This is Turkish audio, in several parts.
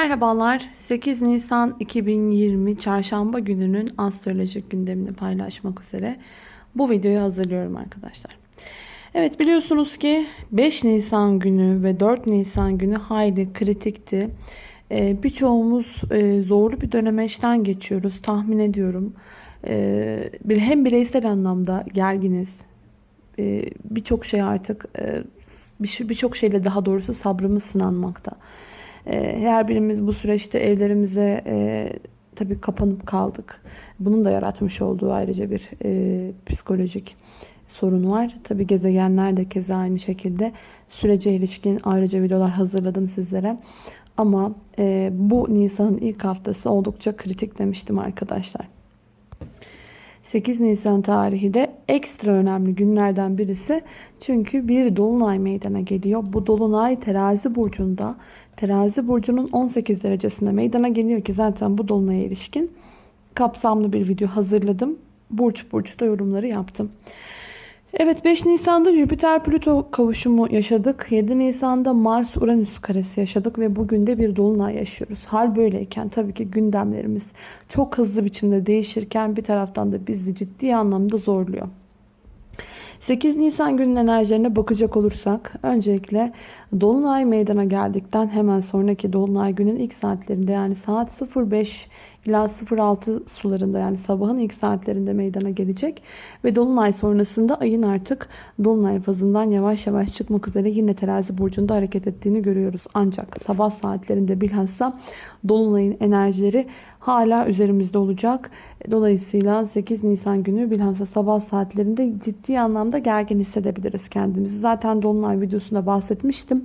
Merhabalar. 8 Nisan 2020 Çarşamba gününün astrolojik gündemini paylaşmak üzere bu videoyu hazırlıyorum arkadaşlar. Evet biliyorsunuz ki 5 Nisan günü ve 4 Nisan günü hayli kritikti. Ee, birçoğumuz e, zorlu bir dönemeçten geçiyoruz tahmin ediyorum. Ee, bir hem bireysel anlamda gerginiz. Ee, birçok şey artık e, birçok şeyle daha doğrusu sabrımız sınanmakta. Ee, her birimiz bu süreçte evlerimize e, tabii kapanıp kaldık. Bunun da yaratmış olduğu ayrıca bir e, psikolojik sorun var. Tabii gezegenler de keza aynı şekilde sürece ilişkin ayrıca videolar hazırladım sizlere. Ama e, bu Nisan'ın ilk haftası oldukça kritik demiştim arkadaşlar. 8 Nisan tarihi de ekstra önemli günlerden birisi. Çünkü bir dolunay meydana geliyor. Bu dolunay terazi burcunda. Terazi burcunun 18 derecesinde meydana geliyor ki zaten bu dolunaya ilişkin kapsamlı bir video hazırladım. Burç burçta yorumları yaptım. Evet 5 Nisan'da Jüpiter Plüto kavuşumu yaşadık. 7 Nisan'da Mars Uranüs karesi yaşadık ve bugün de bir dolunay yaşıyoruz. Hal böyleyken tabii ki gündemlerimiz çok hızlı biçimde değişirken bir taraftan da bizi ciddi anlamda zorluyor. 8 Nisan günün enerjilerine bakacak olursak öncelikle Dolunay meydana geldikten hemen sonraki Dolunay günün ilk saatlerinde yani saat 05 ila 06 sularında yani sabahın ilk saatlerinde meydana gelecek. Ve Dolunay sonrasında ayın artık Dolunay fazından yavaş yavaş çıkmak üzere yine terazi burcunda hareket ettiğini görüyoruz. Ancak sabah saatlerinde bilhassa Dolunay'ın enerjileri hala üzerimizde olacak. Dolayısıyla 8 Nisan günü bilhassa sabah saatlerinde ciddi anlamda gergin hissedebiliriz kendimizi. Zaten Dolunay videosunda bahsetmiştim.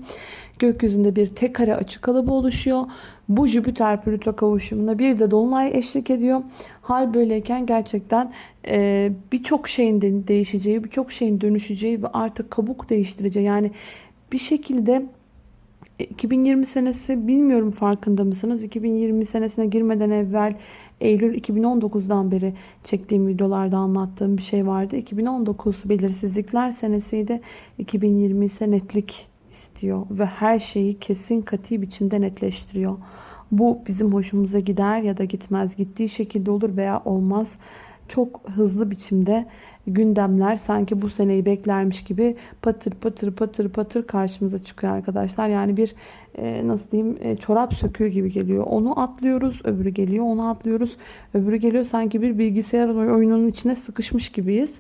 Gökyüzünde bir tek kare açık kalıbı oluşuyor. Bu Jüpiter Plüto kavuşumuna bir de Dolunay eşlik ediyor. Hal böyleyken gerçekten e, birçok şeyin de değişeceği, birçok şeyin dönüşeceği ve artık kabuk değiştireceği yani bir şekilde 2020 senesi bilmiyorum farkında mısınız? 2020 senesine girmeden evvel Eylül 2019'dan beri çektiğim videolarda anlattığım bir şey vardı. 2019 belirsizlikler senesiydi. 2020 ise netlik istiyor ve her şeyi kesin katı biçimde netleştiriyor. Bu bizim hoşumuza gider ya da gitmez. Gittiği şekilde olur veya olmaz çok hızlı biçimde gündemler sanki bu seneyi beklermiş gibi patır patır patır patır karşımıza çıkıyor arkadaşlar. Yani bir e, nasıl diyeyim e, çorap söküğü gibi geliyor. Onu atlıyoruz öbürü geliyor onu atlıyoruz öbürü geliyor. Sanki bir bilgisayar oyununun içine sıkışmış gibiyiz.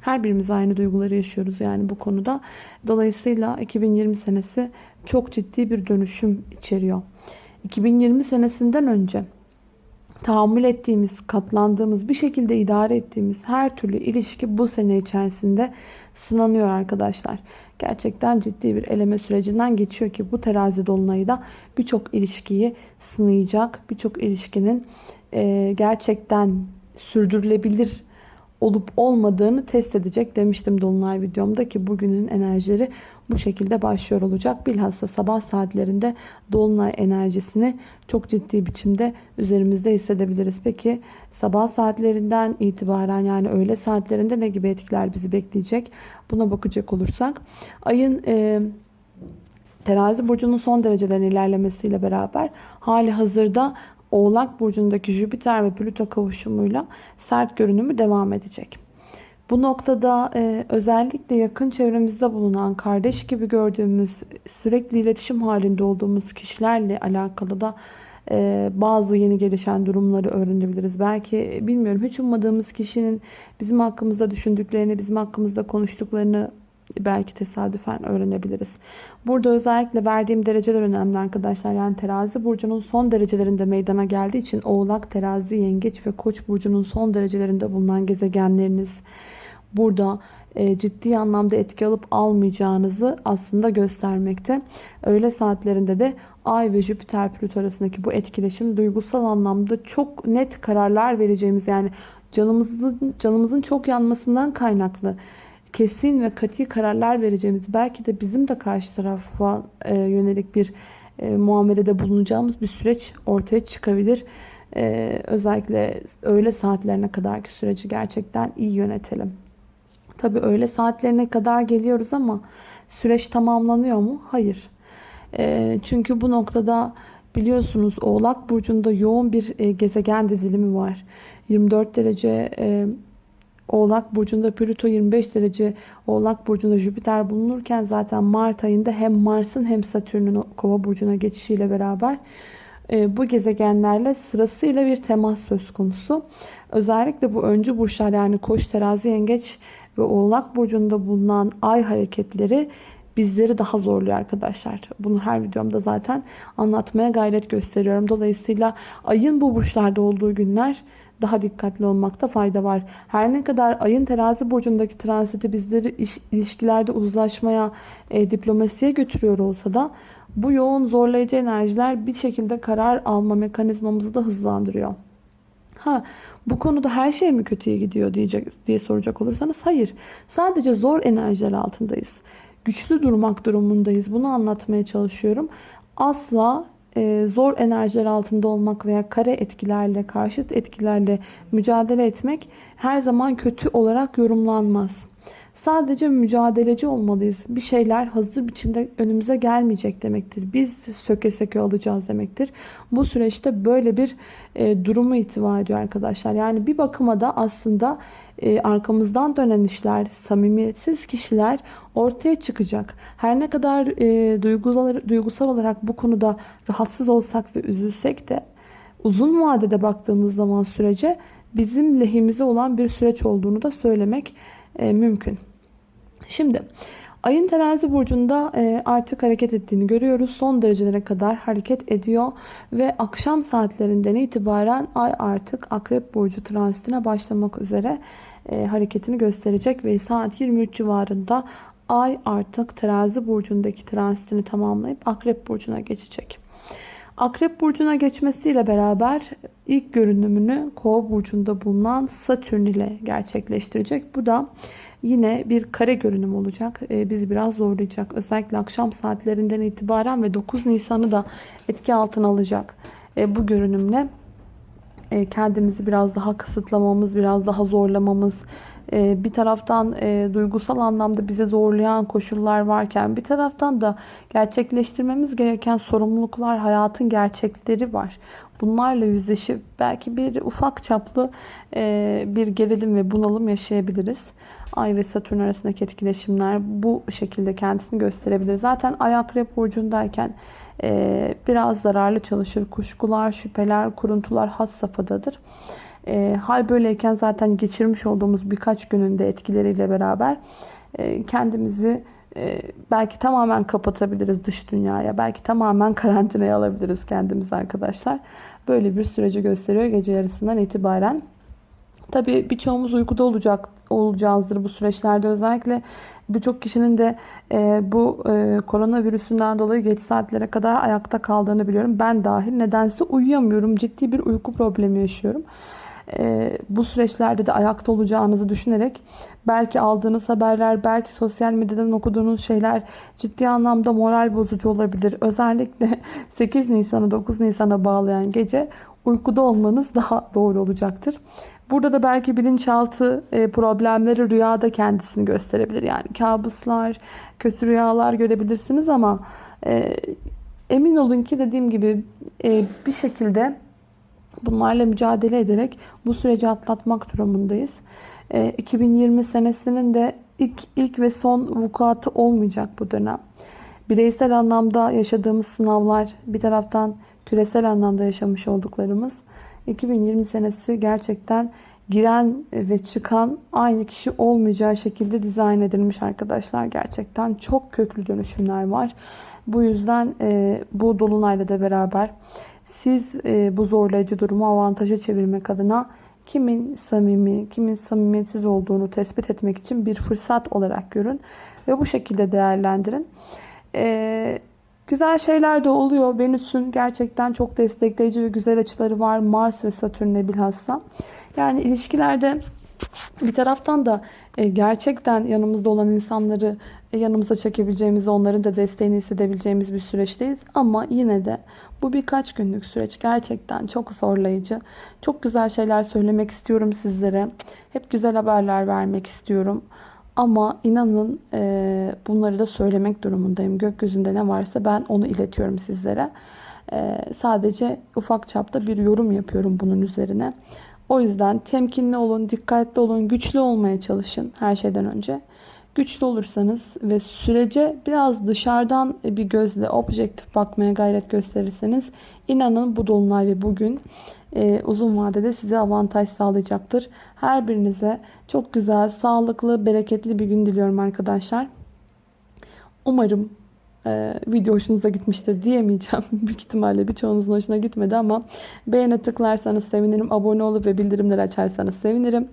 Her birimiz aynı duyguları yaşıyoruz yani bu konuda. Dolayısıyla 2020 senesi çok ciddi bir dönüşüm içeriyor. 2020 senesinden önce tahammül ettiğimiz, katlandığımız, bir şekilde idare ettiğimiz her türlü ilişki bu sene içerisinde sınanıyor arkadaşlar. Gerçekten ciddi bir eleme sürecinden geçiyor ki bu terazi dolunayı da birçok ilişkiyi sınayacak. Birçok ilişkinin gerçekten sürdürülebilir olup olmadığını test edecek demiştim Dolunay videomda ki bugünün enerjileri bu şekilde başlıyor olacak. Bilhassa sabah saatlerinde Dolunay enerjisini çok ciddi biçimde üzerimizde hissedebiliriz. Peki sabah saatlerinden itibaren yani öğle saatlerinde ne gibi etkiler bizi bekleyecek? Buna bakacak olursak ayın... E, Terazi burcunun son derecelerin ilerlemesiyle beraber hali hazırda Oğlak Burcu'ndaki Jüpiter ve Plüto kavuşumuyla sert görünümü devam edecek. Bu noktada e, özellikle yakın çevremizde bulunan kardeş gibi gördüğümüz sürekli iletişim halinde olduğumuz kişilerle alakalı da e, bazı yeni gelişen durumları öğrenebiliriz. Belki bilmiyorum hiç ummadığımız kişinin bizim hakkımızda düşündüklerini, bizim hakkımızda konuştuklarını belki tesadüfen öğrenebiliriz. Burada özellikle verdiğim dereceler önemli arkadaşlar. Yani terazi burcunun son derecelerinde meydana geldiği için oğlak, terazi, yengeç ve koç burcunun son derecelerinde bulunan gezegenleriniz burada e, ciddi anlamda etki alıp almayacağınızı aslında göstermekte. Öğle saatlerinde de Ay ve Jüpiter Plüto arasındaki bu etkileşim duygusal anlamda çok net kararlar vereceğimiz yani canımızın canımızın çok yanmasından kaynaklı kesin ve katı kararlar vereceğimiz belki de bizim de karşı tarafa e, yönelik bir e, muamelede bulunacağımız bir süreç ortaya çıkabilir. E, özellikle öğle saatlerine kadarki süreci gerçekten iyi yönetelim. Tabi öğle saatlerine kadar geliyoruz ama süreç tamamlanıyor mu? Hayır. E, çünkü bu noktada Biliyorsunuz Oğlak Burcu'nda yoğun bir e, gezegen dizilimi var. 24 derece e, Oğlak Burcu'nda Plüto 25 derece Oğlak Burcu'nda Jüpiter bulunurken zaten Mart ayında hem Mars'ın hem Satürn'ün Kova Burcu'na geçişiyle beraber e, bu gezegenlerle sırasıyla bir temas söz konusu. Özellikle bu öncü burçlar yani Koç, Terazi, Yengeç ve Oğlak Burcu'nda bulunan ay hareketleri bizleri daha zorluyor arkadaşlar. Bunu her videomda zaten anlatmaya gayret gösteriyorum. Dolayısıyla ayın bu burçlarda olduğu günler daha dikkatli olmakta fayda var. Her ne kadar ayın terazi burcundaki transiti bizleri iş, ilişkilerde uzlaşmaya, e, diplomasiye götürüyor olsa da bu yoğun zorlayıcı enerjiler bir şekilde karar alma mekanizmamızı da hızlandırıyor. Ha bu konuda her şey mi kötüye gidiyor diyecek diye soracak olursanız hayır. Sadece zor enerjiler altındayız. Güçlü durmak durumundayız. Bunu anlatmaya çalışıyorum. Asla e, zor enerjiler altında olmak veya kare etkilerle, karşıt etkilerle mücadele etmek her zaman kötü olarak yorumlanmaz. Sadece mücadeleci olmalıyız. Bir şeyler hızlı biçimde önümüze gelmeyecek demektir. Biz söke söke alacağız demektir. Bu süreçte böyle bir e, durumu itibar ediyor arkadaşlar. Yani bir bakıma da aslında e, arkamızdan dönen işler, samimiyetsiz kişiler ortaya çıkacak. Her ne kadar e, duygusal, duygusal olarak bu konuda rahatsız olsak ve üzülsek de uzun vadede baktığımız zaman sürece bizim lehimize olan bir süreç olduğunu da söylemek e, mümkün. Şimdi ayın terazi burcunda e, artık hareket ettiğini görüyoruz. Son derecelere kadar hareket ediyor ve akşam saatlerinden itibaren ay artık akrep burcu transitine başlamak üzere e, hareketini gösterecek ve saat 23 civarında ay artık terazi burcundaki transitini tamamlayıp akrep burcuna geçecek. Akrep burcuna geçmesiyle beraber ilk görünümünü Kova burcunda bulunan Satürn ile gerçekleştirecek. Bu da yine bir kare görünüm olacak. Ee, bizi biraz zorlayacak. Özellikle akşam saatlerinden itibaren ve 9 Nisan'ı da etki altına alacak. Ee, bu görünümle e, kendimizi biraz daha kısıtlamamız, biraz daha zorlamamız, e, bir taraftan e, duygusal anlamda bize zorlayan koşullar varken bir taraftan da gerçekleştirmemiz gereken sorumluluklar, hayatın gerçekleri var. Bunlarla yüzleşip belki bir ufak çaplı bir gerilim ve bunalım yaşayabiliriz. Ay ve Satürn arasındaki etkileşimler bu şekilde kendisini gösterebilir. Zaten Ay Akrep Burcu'ndayken e, biraz zararlı çalışır. Kuşkular, şüpheler, kuruntular has safhadadır. E, hal böyleyken zaten geçirmiş olduğumuz birkaç gününde etkileriyle beraber e, kendimizi e, belki tamamen kapatabiliriz dış dünyaya. Belki tamamen karantinaya alabiliriz kendimizi arkadaşlar. Böyle bir süreci gösteriyor gece yarısından itibaren. Tabii birçoğumuz uykuda olacak olacağızdır bu süreçlerde. Özellikle birçok kişinin de e, bu e, koronavirüsünden dolayı geç saatlere kadar ayakta kaldığını biliyorum. Ben dahil nedense uyuyamıyorum. Ciddi bir uyku problemi yaşıyorum. E, bu süreçlerde de ayakta olacağınızı düşünerek belki aldığınız haberler, belki sosyal medyadan okuduğunuz şeyler ciddi anlamda moral bozucu olabilir. Özellikle 8 Nisan'ı 9 Nisan'a bağlayan gece uykuda olmanız daha doğru olacaktır. Burada da belki bilinçaltı e, problemleri rüyada kendisini gösterebilir. Yani kabuslar, kötü rüyalar görebilirsiniz ama e, emin olun ki dediğim gibi e, bir şekilde bunlarla mücadele ederek bu süreci atlatmak durumundayız. 2020 senesinin de ilk, ilk ve son vukuatı olmayacak bu dönem. Bireysel anlamda yaşadığımız sınavlar bir taraftan küresel anlamda yaşamış olduklarımız 2020 senesi gerçekten giren ve çıkan aynı kişi olmayacağı şekilde dizayn edilmiş arkadaşlar. Gerçekten çok köklü dönüşümler var. Bu yüzden e, bu dolunayla da beraber siz e, bu zorlayıcı durumu avantaja çevirmek adına kimin samimi, kimin samimiyetsiz olduğunu tespit etmek için bir fırsat olarak görün ve bu şekilde değerlendirin. Eee Güzel şeyler de oluyor. Venüs'ün gerçekten çok destekleyici ve güzel açıları var. Mars ve Satürn'le bilhassa. Yani ilişkilerde bir taraftan da e, gerçekten yanımızda olan insanları e, yanımıza çekebileceğimiz, onların da desteğini hissedebileceğimiz bir süreçteyiz. Ama yine de bu birkaç günlük süreç gerçekten çok zorlayıcı. Çok güzel şeyler söylemek istiyorum sizlere. Hep güzel haberler vermek istiyorum. Ama inanın e, bunları da söylemek durumundayım. Gökyüzünde ne varsa ben onu iletiyorum sizlere. Sadece ufak çapta bir yorum yapıyorum bunun üzerine. O yüzden temkinli olun, dikkatli olun, güçlü olmaya çalışın her şeyden önce. Güçlü olursanız ve sürece biraz dışarıdan bir gözle objektif bakmaya gayret gösterirseniz inanın bu dolunay ve bugün e, uzun vadede size avantaj sağlayacaktır. Her birinize çok güzel, sağlıklı, bereketli bir gün diliyorum arkadaşlar. Umarım e, video hoşunuza gitmiştir diyemeyeceğim. Büyük ihtimalle birçoğunuzun hoşuna gitmedi ama beğene tıklarsanız sevinirim. Abone olup ve bildirimleri açarsanız sevinirim.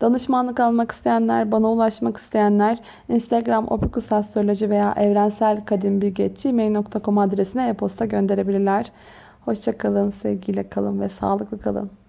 Danışmanlık almak isteyenler, bana ulaşmak isteyenler Instagram Opikus Astroloji veya Evrensel Kadim Bilgeçi mail.com adresine e-posta gönderebilirler. Hoşçakalın, sevgiyle kalın ve sağlıklı kalın.